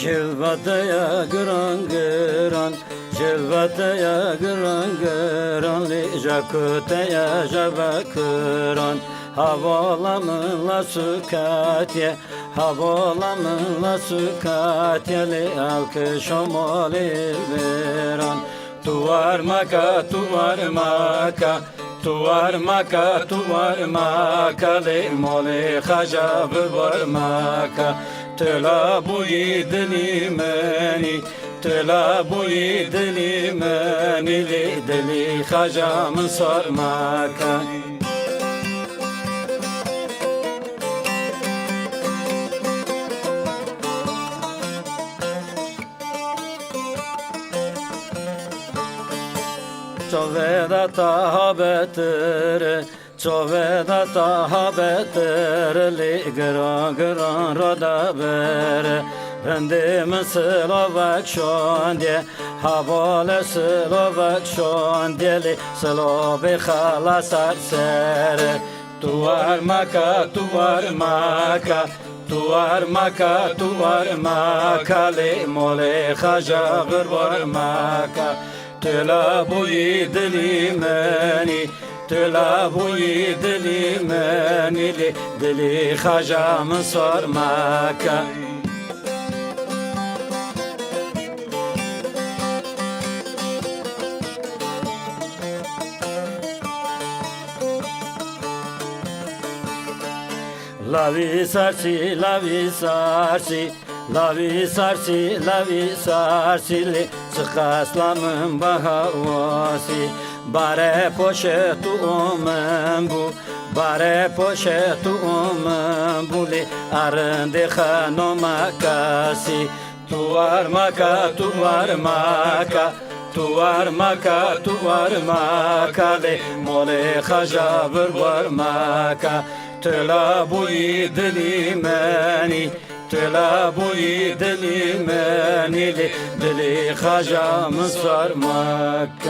Cilveteye gıran gıran Cilveteye gıran gıran Lice küteye jebe kıran. Havalamınla sükatiye Havalamınla sükatiye Li alkış omali viran Tuvar maka, tuvar maka Tuvar maka, tuvar maka. Li moli haja var maka. Tela bu yedini meni Tela bu yedini meni Li deli hacamı sarmaka Çoveda taha betere Çoveda taha betere Li gıran gıran roda bere Rendi min Slovak şon diye Havale Slovak şon diye Li Slovi khala sarsere Tuvar maka, tuvar maka Tuvar maka, tuvar maka Li mole haja gırvar maka Tela bu yedili meni Tela bu yedili meni Li dili hacamı sormaka Lavi sarsi, lavi sarsi Lavi sarsi, lavi sarsi Li sıkaslamın bahavasi Bare poşetu omen bu Bare poşetu omen bu Li arındı hano makasi. Tuvar maka, tuvar maka Tuvar maka, tuvar maka Li mole hajavır var maka. Tela bu yedili meni Tela bu yedili meni Li dili hacamı sarmak